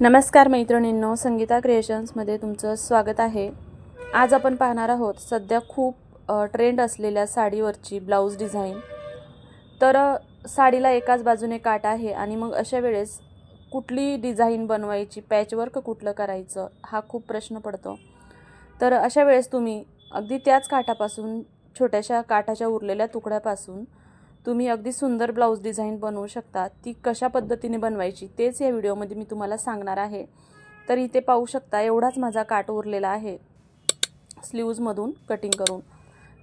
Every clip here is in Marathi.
नमस्कार मैत्रिणींनो संगीता क्रिएशन्समध्ये तुमचं स्वागत आहे. आज आपण पाहणार आहोत सध्या खूप ट्रेंड असलेल्या साडीवरची ब्लाऊज डिझाईन तर साडीला एकाच बाजूने काट आहे आणि मग अशा वेळेस कुठली डिझाईन बनवायची पॅचवर्क कुठलं करायचं हा खूप प्रश्न पडतो. तर अशा वेळेस तुम्ही अगदी त्याच काठापासून छोट्याशा काठाच्या उरलेल्या तुकड्यापासून तुम्ही अगदी सुंदर ब्लाऊज डिझाईन बनवू शकता. ती कशा पद्धतीने बनवायची तेच या व्हिडिओमध्ये मी तुम्हाला सांगणार आहे. तर इथे पाहू शकता एवढाच माझा काठ उरलेला आहे. स्लीव्जमधून कटिंग करून.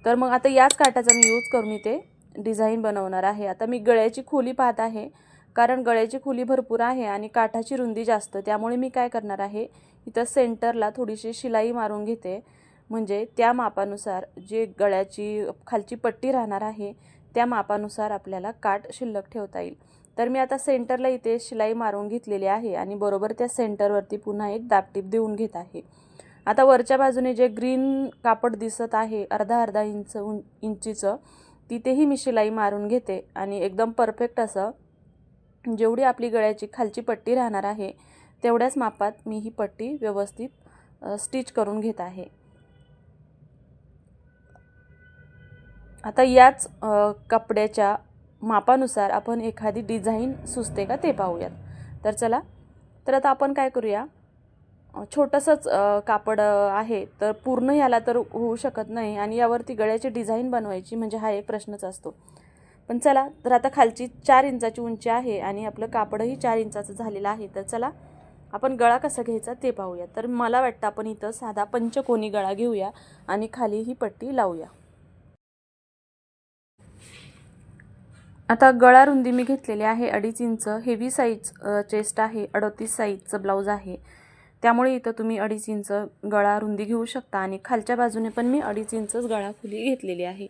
तर मग आता याच काठाचा मी यूज करून इथे डिझाईन बनवणार आहे. आता मी गळ्याची खोली पाहत आहे कारण गळ्याची खोली भरपूर आहे आणि काठाची रुंदी जास्त. त्यामुळे मी काय करणार आहे इथं सेंटरला थोडीशी शिलाई मारून घेते. म्हणजे त्या मापानुसार जे गळ्याची खालची पट्टी राहणार आहे त्या मापानुसार आपल्याला काट शिल्लक ठेवता येईल. तर मी आता सेंटरला इथे शिलाई मारून घेतलेली आहे आणि बरोबर त्या सेंटरवरती पुन्हा एक दापटीप देऊन घेत आहे. आता वरच्या बाजूने जे ग्रीन कापड दिसत आहे अर्धा अर्धा इंच उं इंचीचं तिथेही मी शिलाई मारून घेते आणि एकदम परफेक्ट असं जेवढी आपली गळ्याची खालची पट्टी राहणार आहे तेवढ्याच मापात मी ही पट्टी व्यवस्थित स्टिच करून घेत आहे. आता याच कपड्याच्या मापानुसार आपण एखादी डिझाईन सुचते का ते पाहूयात. तर चला तर आता आपण काय करूया? छोटंसंच कापड आहे तर पूर्ण याला तर होऊ शकत नाही आणि यावरती गळ्याची डिझाईन बनवायची म्हणजे हा एक प्रश्नच असतो. पण चला तर आता खालची चार इंचाची उंची आहे आणि आपलं कापडही चार इंचाचं झालेलं आहे. तर चला आपण गळा कसा घ्यायचा ते पाहूया. तर मला वाटतं आपण इथं साधा पंचकोनी गळा घेऊया आणि खाली ही पट्टी लावूया. आता गळा रुंदी मी घेतलेली आहे अडीच इंच हेवी साईज चेस्ट आहे अडतीस साईजचं ब्लाऊज आहे. त्यामुळे इथं तुम्ही अडीच इंच गळा रुंदी घेऊ शकता आणि खालच्या बाजूने पण मी अडीच इंचच गळा खुली घेतलेली आहे.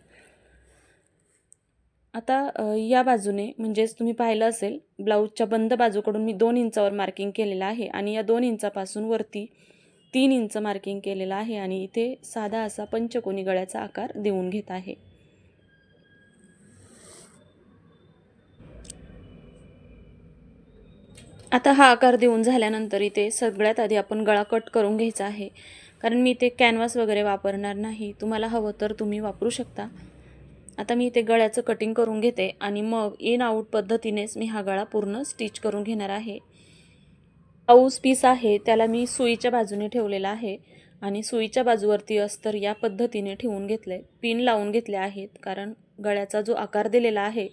आता या बाजूने म्हणजेच तुम्ही पाहिलं असेल ब्लाऊजच्या बंद बाजूकडून मी दोन इंचावर मार्किंग केलेलं आहे आणि या दोन इंचापासून वरती तीन इंच मार्किंग केलेलं आहे आणि इथे साधा असा पंचकोनी गळ्याचा आकार देऊन घेत आहे. आता हा आकार देऊन झाल्यानंतर इथे सगळ्यात आधी आपण गळा कट करून घ्यायचा आहे. कारण मी इथे कॅनव्हास वगैरे वापरणार नाही. तुम्हाला हवं तर तुम्ही वापरू शकता. आता मी इथे गळ्याचं कटिंग करून घेते आणि मग इन आऊट पद्धतीनेच मी हा गळा पूर्ण स्टिच करून घेणार आहे. पाऊस पीस आहे त्याला मी सुईच्या बाजूने ठेवलेला आहे आणि सुईच्या बाजूवरती अस्तर या पद्धतीने ठेवून घेतले पिन लावून घेतले आहेत कारण गळ्याचा जो आकार दिलेला आहे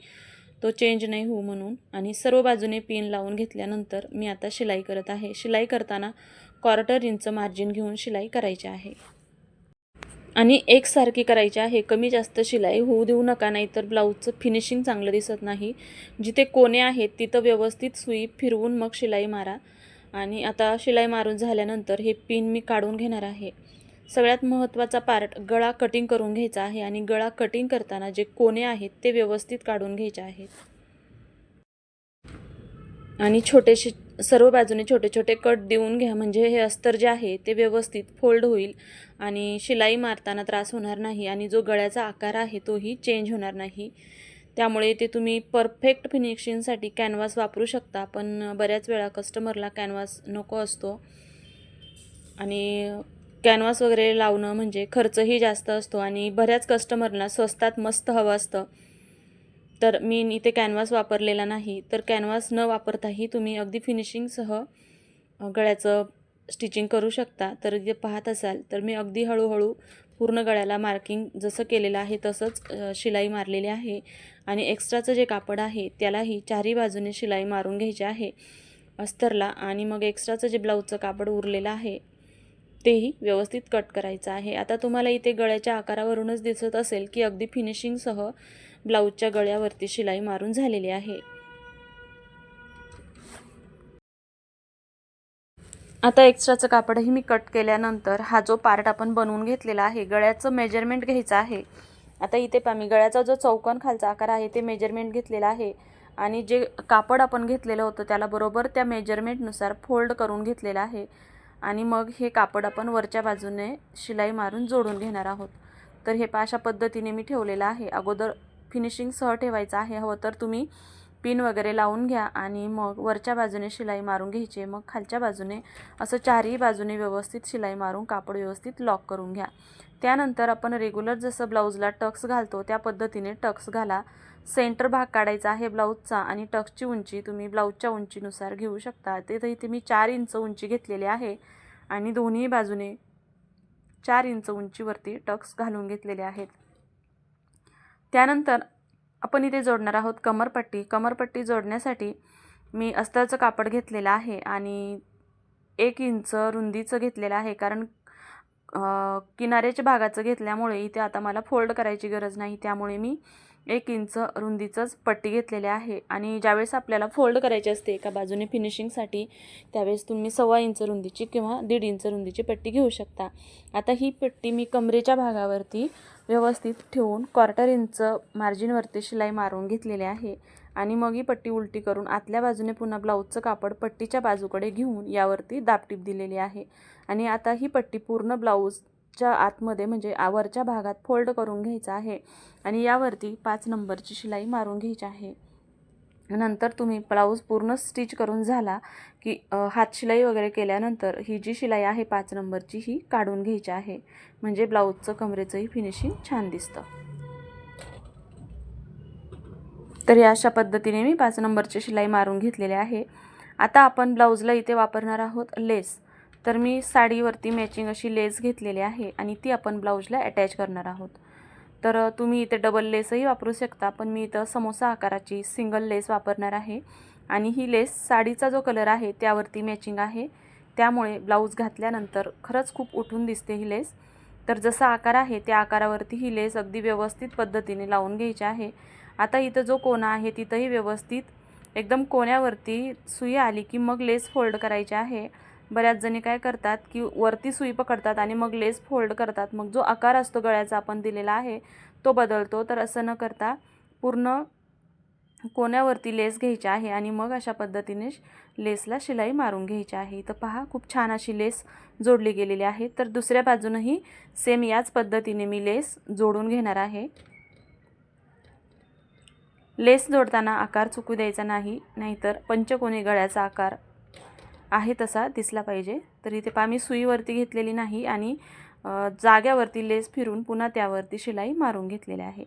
तो चेंज नाही होऊ म्हणून. आणि सर्व बाजूने पिन लावून घेतल्यानंतर मी आता शिलाई करत आहे. शिलाई करताना क्वार्टर इंच मार्जिन घेऊन शिलाई करायची आहे. आणि एकसारखी करायची आहे. कमी जास्त शिलाई होऊ देऊ नका नाहीतर ब्लाऊजचं फिनिशिंग चांगलं दिसत नाही. जिथे कोणे आहेत तिथं व्यवस्थित सुई फिरवून मग शिलाई मारा. आणि आता शिलाई मारून झाल्यानंतर हे पिन मी काढून घेणार आहे. सगळ्यात महत्त्वाचा पार्ट गळा कटिंग करून घ्यायचा आहे आणि गळा कटिंग करताना जे कोणे आहेत ते व्यवस्थित काढून घ्यायचे आहेत. आणि छोटेसे सर्व बाजूने छोटे छोटे कट देऊन घ्या. म्हणजे हे अस्तर जे आहे ते व्यवस्थित फोल्ड होईल आणि शिलाई मारताना त्रास होणार नाही आणि जो गळ्याचा आकार आहे तोही चेंज होणार नाही. त्यामुळे ते तुम्ही परफेक्ट फिनिशिंगसाठी कॅनव्हास वापरू शकता पण बऱ्याच वेळा कस्टमरला कॅनव्हास नको असतो. आणि कॅनव्हास वगैरे लावणं म्हणजे खर्चही जास्त असतो आणि बऱ्याच कस्टमरना स्वस्तात मस्त हवं असतं. तर मी इथे कॅनव्हास वापरलेला नाही. तर कॅनव्हास न वापरताही तुम्ही अगदी फिनिशिंगसह गळ्याचं स्टिचिंग करू शकता. तर जे पाहत असाल तर मी अगदी हळूहळू पूर्ण गळ्याला मार्किंग जसं केलेलं आहे तसंच शिलाई मारलेली आहे. आणि एक्स्ट्राचं जे कापड आहे त्यालाही चारही बाजूने शिलाई मारून घ्यायची आहे अस्तरला. आणि मग एक्स्ट्राचं जे ब्लाऊजचं कापड उरलेलं आहे तेही व्यवस्थित कट करायचं आहे. आता तुम्हाला इथे गळ्याच्या आकारावरूनच दिसत असेल की अगदी फिनिशिंगसह ब्लाऊजच्या गळ्यावरती शिलाई मारून झालेली आहे. आता एक्स्ट्राचं कापडही मी कट केल्यानंतर हा जो पार्ट आपण बनवून घेतलेला आहे गळ्याचं मेजरमेंट घ्यायचं आहे. आता इथे मी गळ्याचा जो चौकन खालचा आकार आहे ते मेजरमेंट घेतलेला आहे. आणि जे कापड आपण घेतलेलं होतं त्याला बरोबर त्या मेजरमेंटनुसार फोल्ड करून घेतलेलं आहे. आणि मग हे कापड आपण वरच्या बाजूने शिलाई मारून जोडून घेणार आहोत. तर हे पा अशा पद्धतीने मी ठेवलेलं आहे. अगोदर फिनिशिंगसह ठेवायचं आहे. हवं तर तुम्ही पिन वगैरे लावून घ्या आणि मग वरच्या बाजूने शिलाई मारून घ्यायची मग खालच्या बाजूने असं चारही बाजूने व्यवस्थित शिलाई मारून कापड व्यवस्थित लॉक करून घ्या. त्यानंतर आपण रेग्युलर जसं ब्लाऊजला टक्स घालतो त्या पद्धतीने टक्स घाला. सेंटर भाग काढायचा आहे ब्लाऊजचा आणि टक्सची उंची तुम्ही ब्लाऊजच्या उंचीनुसार घेऊ शकता. तिथे इथे मी चार इंच उंची घेतलेली आहे आणि दोन्ही बाजूने चार इंच उंचीवरती टक्स घालून घेतलेले आहेत. त्यानंतर आपण इथे जोडणार आहोत कमरपट्टी. कमरपट्टी जोडण्यासाठी मी अस्तरचं कापड घेतलेलं आहे आणि एक इंच रुंदीचं घेतलेलं आहे कारण किनाऱ्याच्या भागाचं घेतल्यामुळे इथे आता मला फोल्ड करायची गरज नाही. त्यामुळे मी एक इंच रुंदीचंच पट्टी घेतलेली आहे आणि ज्यावेळेस आपल्याला फोल्ड करायची असते एका बाजूने फिनिशिंगसाठी त्यावेळेस तुम्ही सव्वा इंच रुंदीची किंवा दीड इंच रुंदीची पट्टी घेऊ शकता. आता ही पट्टी मी कमरेच्या भागावरती व्यवस्थित ठेवून क्वार्टर इंच मार्जिनवरती शिलाई मारून घेतलेली आहे आणि मग ही पट्टी उलटी करून आतल्या बाजूने पुन्हा ब्लाऊजचं कापड पट्टीच्या बाजूकडे घेऊन यावरती दापटीप दिलेली आहे. आणि आता ही पट्टी पूर्ण ब्लाऊज च्या आतमध्ये म्हणजे आवरच्या भागात फोल्ड करून घ्यायचं आहे. आणि यावरती पाच नंबरची शिलाई मारून घ्यायची आहे. नंतर तुम्ही ब्लाऊज पूर्ण स्टिच करून झाला की हातशिलाई हात शिलाई वगैरे केल्यानंतर ही जी शिलाई आहे पाच नंबरची ही काढून घ्यायची आहे. म्हणजे ब्लाऊजचं कमरेचंही फिनिशिंग छान दिसतं. तर अशा पद्धतीने मी पाच नंबरची शिलाई मारून घेतलेली आहे. आता आपण ब्लाऊजला इथे वापरणार आहोत लेस. तर मी साडीवरती मॅचिंग अशी लेस घेतलेली आहे आणि ती आपण ब्लाऊजला अटॅच करणार आहोत. तर तुम्ही इथे डबल लेसही वापरू शकता पण मी इथं समोसा आकाराची सिंगल लेस वापरणार आहे. आणि ही लेस साडीचा जो कलर आहे त्यावरती मॅचिंग आहे. त्यामुळे ब्लाऊज घातल्यानंतर खरंच खूप उठून दिसते ही लेस तर जसा आकार आहे त्या आकारावरती ही लेस अगदी व्यवस्थित पद्धतीने लावून घ्यायची आहे. आता इथं जो कोना आहे तिथंही व्यवस्थित एकदम कोण्यावरती सुई आली की मग लेस फोल्ड करायची आहे. बऱ्याच जणी काय करतात की वरती सुई पकडतात आणि मग लेस फोल्ड करतात. मग जो आकार असतो गळ्याचा आपण दिलेला आहे तो बदलतो. तर असं न करता पूर्ण कोण्यावरती लेस घ्यायची आहे आणि मग अशा पद्धतीने लेसला शिलाई मारून घ्यायची आहे. तर पहा खूप छान अशी लेस जोडली गेलेली आहे. तर दुसऱ्या बाजूनही सेम याच पद्धतीने मी लेस जोडून घेणार आहे. लेस जोडताना आकार चुकू द्यायचा नाही नाहीतर पंचकोनी गळ्याचा आकार आहे तसा दिसला पाहिजे. तर इथे पहा मी सुईवरती घेतलेली नाही आणि जाग्यावरती लेस फिरून पुन्हा त्यावरती शिलाई मारून घेतलेली आहे.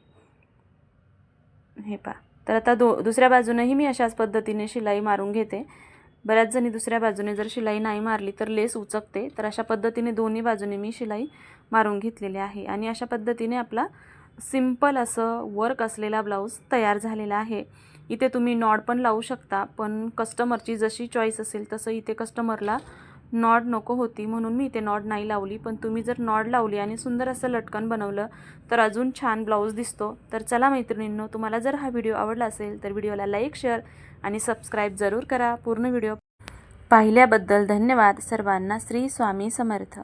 हे पहा. तर आता दो दुसऱ्या बाजूनंही मी अशाच पद्धतीने शिलाई मारून घेते. बऱ्याच जणी दुसऱ्या बाजूने जर शिलाई नाही मारली तर लेस उचकते. तर अशा पद्धतीने दोन्ही बाजूने मी शिलाई मारून घेतलेली आहे. आणि अशा पद्धतीने आपला सिंपल असं वर्क असलेला ब्लाऊज तयार झालेला आहे. इथे तुम्ही नॉड पण लावू शकता पण कस्टमरची जशी चॉईस असेल तसं इथे कस्टमरला नॉड नको होती म्हणून मी इथे नॉड नाही लावली. पण तुम्ही जर नॉड लावली आणि सुंदर असं लटकन बनवलं तर अजून छान ब्लाऊज दिसतो. तर चला मैत्रिणींनो तुम्हाला जर हा व्हिडिओ आवडला असेल तर व्हिडिओला लाईक शेअर आणि सबस्क्राईब जरूर करा. पूर्ण व्हिडिओ पाहिल्याबद्दल धन्यवाद. सर्वांना श्री स्वामी समर्थ.